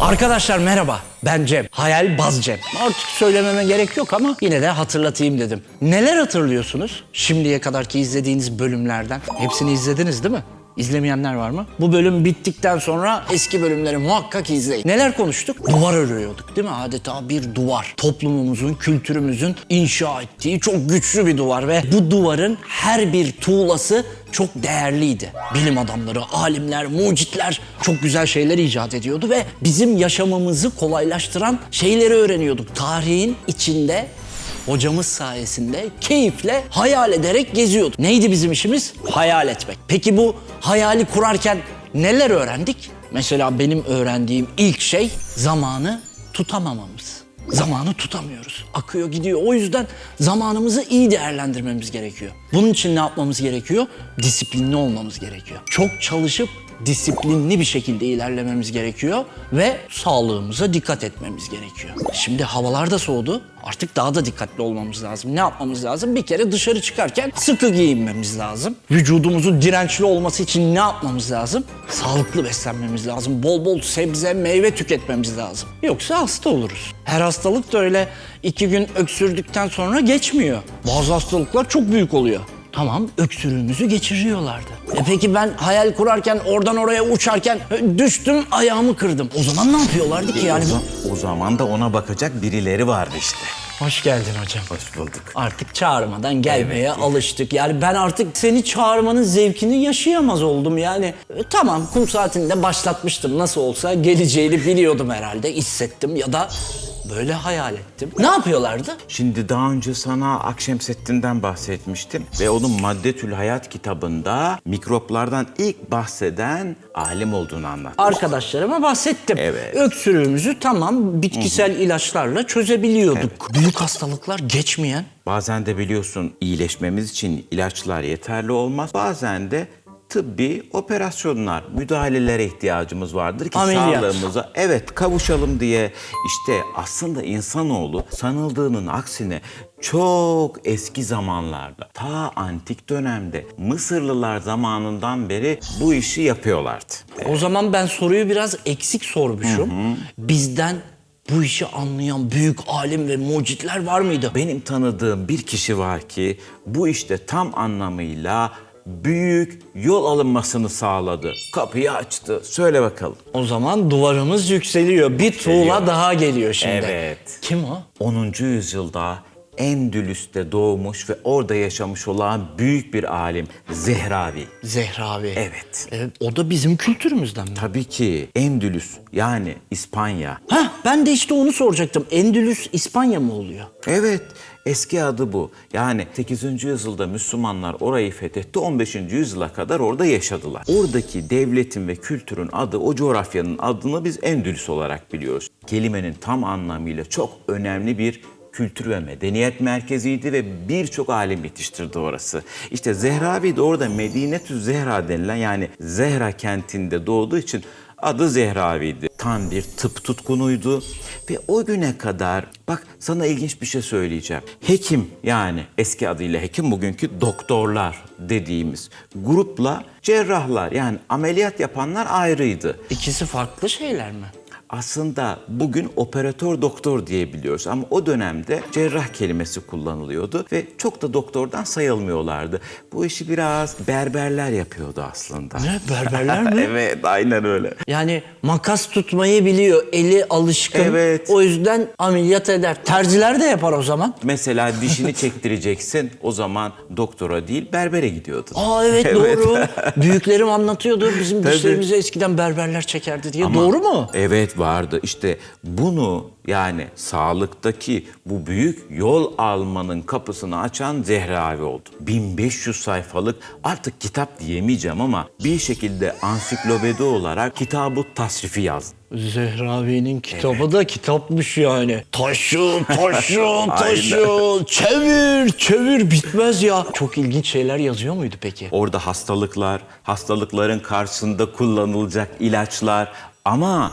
Arkadaşlar merhaba. Ben Cem. Hayal Baz Cem. Artık söylememe gerek yok ama yine de hatırlatayım dedim. Neler hatırlıyorsunuz şimdiye kadarki izlediğiniz bölümlerden? Hepsini izlediniz değil mi? İzlemeyenler var mı? Bu bölüm bittikten sonra eski bölümleri muhakkak izleyin. Neler konuştuk? Duvar örüyorduk değil mi? Adeta bir duvar. Toplumumuzun, kültürümüzün inşa ettiği çok güçlü bir duvar ve bu duvarın her bir tuğlası çok değerliydi. Bilim adamları, alimler, mucitler çok güzel şeyler icat ediyordu ve bizim yaşamımızı kolaylaştıran şeyleri öğreniyorduk. Tarihin içinde hocamız sayesinde keyifle hayal ederek geziyorduk. Neydi bizim işimiz? Hayal etmek. Peki bu hayali kurarken neler öğrendik? Mesela benim öğrendiğim ilk şey zamanı tutamamamız. Zamanı tutamıyoruz. Akıyor gidiyor. O yüzden zamanımızı iyi değerlendirmemiz gerekiyor. Bunun için ne yapmamız gerekiyor? Disiplinli olmamız gerekiyor. Çok çalışıp disiplinli bir şekilde ilerlememiz gerekiyor ve sağlığımıza dikkat etmemiz gerekiyor. Şimdi havalar da soğudu. Artık daha da dikkatli olmamız lazım. Ne yapmamız lazım? Bir kere dışarı çıkarken sıkı giyinmemiz lazım. Vücudumuzun dirençli olması için ne yapmamız lazım? Sağlıklı beslenmemiz lazım. Bol bol sebze, meyve tüketmemiz lazım. Yoksa hasta oluruz. Her hastalık da öyle iki gün öksürdükten sonra geçmiyor. Bazı hastalıklar çok büyük oluyor. Tamam öksürüğümüzü geçiriyorlardı. E peki ben hayal kurarken oradan oraya uçarken e, düştüm ayağımı kırdım. O zaman ne yapıyorlardı ki yani? O, zaman, da ona bakacak birileri vardı işte. Hoş geldin hocam. Hoş bulduk. Artık çağırmadan gelmeye alıştık. Yani ben artık seni çağırmanın zevkini yaşayamaz oldum yani. E, tamam kum saatinde başlatmıştım. Nasıl olsa geleceğini biliyordum herhalde. hissettim ya da böyle hayal ettim. Ne yapıyorlardı? Şimdi daha önce sana Akşemseddin'den bahsetmiştim ve onun Maddetül Hayat kitabında mikroplardan ilk bahseden alim olduğunu anlat. Arkadaşlarıma bahsettim. Evet. Öksürüğümüzü tamam bitkisel ilaçlarla çözebiliyorduk. Büyük hastalıklar geçmeyen Bazen de biliyorsun iyileşmemiz için ilaçlar yeterli olmaz. Bazen de tıbbi operasyonlar, müdahalelere ihtiyacımız vardır ki Ameliyat. sağlığımıza evet kavuşalım diye. İşte aslında insanoğlu sanıldığının aksine çok eski zamanlarda, ta antik dönemde Mısırlılar zamanından beri bu işi yapıyorlardı. O zaman ben soruyu biraz eksik sormuşum. Bizden bu işi anlayan büyük alim ve mucitler var mıydı? Benim tanıdığım bir kişi var ki bu işte tam anlamıyla büyük yol alınmasını sağladı. Kapıyı açtı. Söyle bakalım. O zaman duvarımız yükseliyor. Bir tuğla daha geliyor şimdi. Evet. Kim o? 10. yüzyılda Endülüs'te doğmuş ve orada yaşamış olan büyük bir alim Zehravi. Zehravi. Evet. E, o da bizim kültürümüzden mi? Tabii ki Endülüs yani İspanya. Heh, ben de işte onu soracaktım. Endülüs İspanya mı oluyor? Evet, eski adı bu. Yani 8. yüzyılda Müslümanlar orayı fethetti, 15. yüzyıla kadar orada yaşadılar. Oradaki devletin ve kültürün adı, o coğrafyanın adını biz Endülüs olarak biliyoruz. Kelimenin tam anlamıyla çok önemli bir kültür ve medeniyet merkeziydi ve birçok alim yetiştirdi orası. İşte Zehravi de orada Medinetü Zehra denilen yani Zehra kentinde doğduğu için Adı Zehravi'ydi. Tam bir tıp tutkunuydu ve o güne kadar bak sana ilginç bir şey söyleyeceğim. Hekim yani eski adıyla hekim bugünkü doktorlar dediğimiz grupla cerrahlar yani ameliyat yapanlar ayrıydı. İkisi farklı şeyler mi? Aslında bugün operatör doktor diyebiliyoruz ama o dönemde cerrah kelimesi kullanılıyordu ve çok da doktordan sayılmıyorlardı. Bu işi biraz berberler yapıyordu aslında. Ne berberler mi? evet aynen öyle. Yani makas tutmayı biliyor, eli alışkın. Evet. O yüzden ameliyat eder. Terziler de yapar o zaman. Mesela dişini çektireceksin. O zaman doktora değil berbere gidiyordun. Aa evet, Evet. doğru. Büyüklerim anlatıyordu. Bizim Tabii. dişlerimizi eskiden berberler çekerdi diye. Ama- doğru mu? Evet vardı. İşte bunu yani sağlıktaki bu büyük yol almanın kapısını açan Zehravi oldu. 1500 sayfalık artık kitap diyemeyeceğim ama bir şekilde ansiklopedi olarak kitabı tasrifi yazdı. Zehravi'nin kitabı da kitapmış yani. Taşı, taşı, taşı, çevir, çevir bitmez ya. Çok ilginç şeyler yazıyor muydu peki? Orada hastalıklar, hastalıkların karşısında kullanılacak ilaçlar ama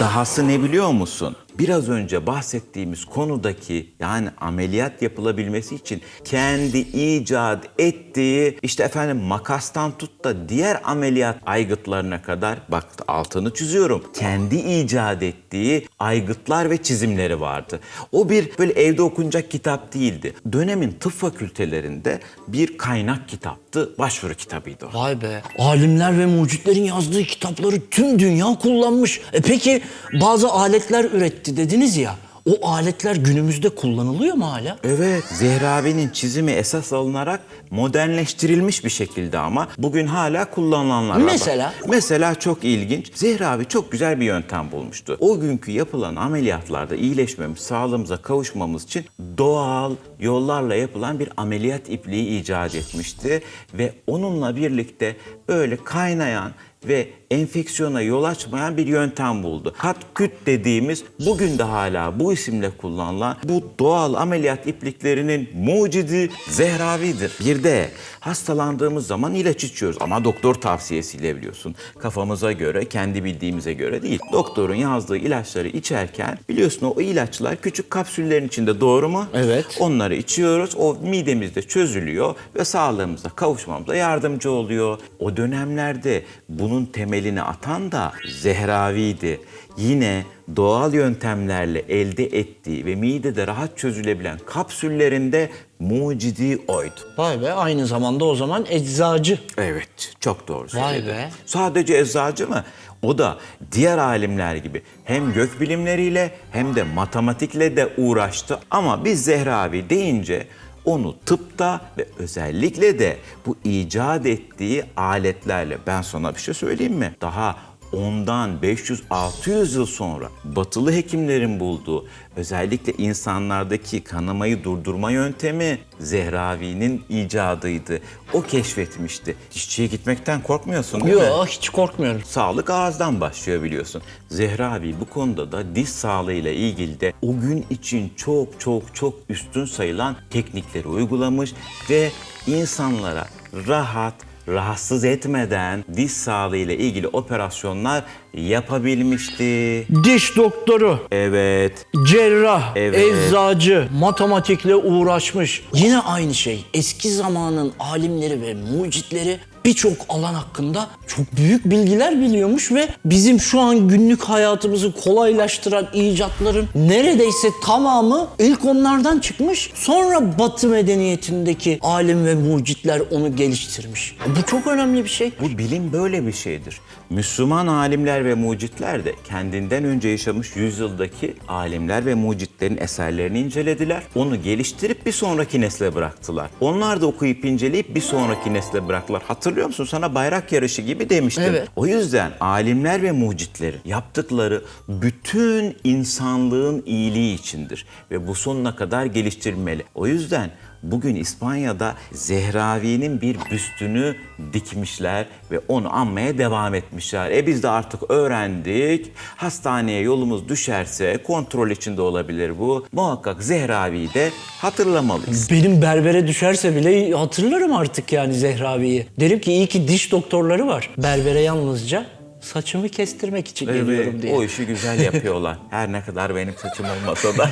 Dahası ne biliyor musun? Biraz önce bahsettiğimiz konudaki yani ameliyat yapılabilmesi için kendi icat ettiği işte efendim makastan tut da diğer ameliyat aygıtlarına kadar bak altını çiziyorum. Kendi icat ettiği aygıtlar ve çizimleri vardı. O bir böyle evde okunacak kitap değildi. Dönemin tıp fakültelerinde bir kaynak kitaptı, başvuru kitabıydı o. Vay be. Alimler ve mucitlerin yazdığı kitapları tüm dünya kullanmış. E peki bazı aletler üretti dediniz ya. O aletler günümüzde kullanılıyor mu hala? Evet, Zehrabi'nin çizimi esas alınarak modernleştirilmiş bir şekilde ama bugün hala kullanılanlar var. Mesela? Mesela çok ilginç. Zehrabi çok güzel bir yöntem bulmuştu. O günkü yapılan ameliyatlarda iyileşmemiz, sağlığımıza kavuşmamız için doğal yollarla yapılan bir ameliyat ipliği icat etmişti ve onunla birlikte böyle kaynayan ve enfeksiyona yol açmayan bir yöntem buldu. Kat küt dediğimiz bugün de hala bu isimle kullanılan bu doğal ameliyat ipliklerinin mucidi Zehravi'dir. Bir de hastalandığımız zaman ilaç içiyoruz ama doktor tavsiyesiyle biliyorsun. Kafamıza göre, kendi bildiğimize göre değil. Doktorun yazdığı ilaçları içerken biliyorsun o ilaçlar küçük kapsüllerin içinde doğru mu? Evet. Onları içiyoruz. O midemizde çözülüyor ve sağlığımıza kavuşmamıza yardımcı oluyor. O dönemlerde bunun temelini atan da Zehravi'ydi. Yine doğal yöntemlerle elde ettiği ve midede rahat çözülebilen kapsüllerinde mucidi oydu. Vay be aynı zamanda o zaman eczacı. Evet, çok doğru Vay söyledin. be. Sadece eczacı mı? O da diğer alimler gibi hem gök bilimleriyle hem de matematikle de uğraştı. Ama biz Zehravi deyince onu tıpta ve özellikle de bu icat ettiği aletlerle ben sana bir şey söyleyeyim mi? Daha ondan 500-600 yıl sonra batılı hekimlerin bulduğu özellikle insanlardaki kanamayı durdurma yöntemi Zehravi'nin icadıydı. O keşfetmişti. Dişçiye gitmekten korkmuyorsun değil mi? Yok hiç korkmuyorum. Sağlık ağızdan başlıyor biliyorsun. Zehravi bu konuda da diş sağlığıyla ilgili de o gün için çok çok çok üstün sayılan teknikleri uygulamış ve insanlara rahat, rahatsız etmeden diş sağlığıyla ilgili operasyonlar yapabilmişti. Diş doktoru, Evet, cerrah, Evet. eczacı, matematikle uğraşmış. Yine aynı şey. Eski zamanın alimleri ve mucitleri birçok alan hakkında çok büyük bilgiler biliyormuş ve bizim şu an günlük hayatımızı kolaylaştıran icatların neredeyse tamamı ilk onlardan çıkmış. Sonra Batı medeniyetindeki alim ve mucitler onu geliştirmiş. Bu çok önemli bir şey. Bu bilim böyle bir şeydir. Müslüman alimler ve mucitler de kendinden önce yaşamış yüzyıldaki alimler ve mucitlerin eserlerini incelediler. Onu geliştirip bir sonraki nesle bıraktılar. Onlar da okuyup inceleyip bir sonraki nesle bıraktılar. Hatırlıyor musun? Sana bayrak yarışı gibi demiştim. Evet. O yüzden alimler ve mucitlerin yaptıkları bütün insanlığın iyiliği içindir. Ve bu sonuna kadar geliştirilmeli. O yüzden bugün İspanya'da Zehravi'nin bir büstünü dikmişler ve onu anmaya devam etmişler. E biz de artık öğrendik. Hastaneye yolumuz düşerse kontrol içinde olabilir bu. Muhakkak Zehravi'yi de hatırlamalıyız. Benim berbere düşerse bile hatırlarım artık yani Zehravi'yi. Derim ki iyi ki diş doktorları var. Berbere yalnızca saçımı kestirmek için geliyorum Evet, diye. o işi güzel yapıyorlar. Her ne kadar benim saçım olmasa da.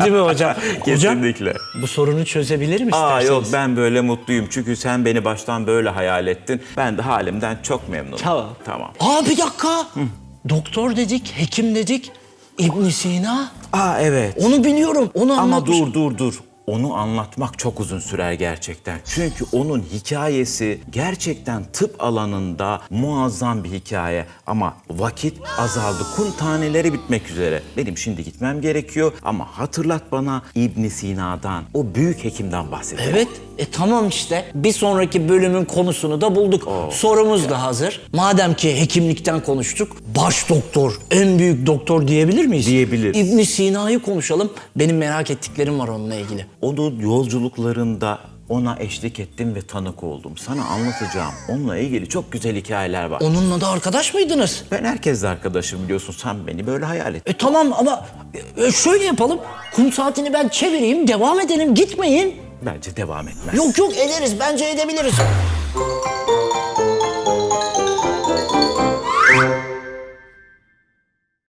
Değil mi hocam? Kesinlikle. Hocam bu sorunu çözebilirim Aa isterseniz. yok ben böyle mutluyum çünkü sen beni baştan böyle hayal ettin. Ben de halimden çok memnunum. Tamam. Tamam. Aa bir dakika. Doktor dedik, hekim dedik. İbn Sina. Aa evet. Onu biliyorum. Onu Ama anlatmış. dur dur dur. Onu anlatmak çok uzun sürer gerçekten. Çünkü onun hikayesi gerçekten tıp alanında muazzam bir hikaye. Ama vakit azaldı. Kum taneleri bitmek üzere. Benim şimdi gitmem gerekiyor ama hatırlat bana İbn Sina'dan, o büyük hekimden bahsedelim. Evet. E tamam işte. Bir sonraki bölümün konusunu da bulduk. Sorumuz da hazır. Madem ki hekimlikten konuştuk. Baş doktor, en büyük doktor diyebilir miyiz? Diyebiliriz. İbn Sina'yı konuşalım. Benim merak ettiklerim var onunla ilgili. Onun yolculuklarında ona eşlik ettim ve tanık oldum. Sana anlatacağım. Onunla ilgili çok güzel hikayeler var. Onunla da arkadaş mıydınız? Ben herkesle arkadaşım biliyorsun. Sen beni böyle hayal et. E tamam ama e, şöyle yapalım. Kum saatini ben çevireyim, devam edelim, gitmeyin. Bence devam etmez. Yok yok ederiz, bence edebiliriz.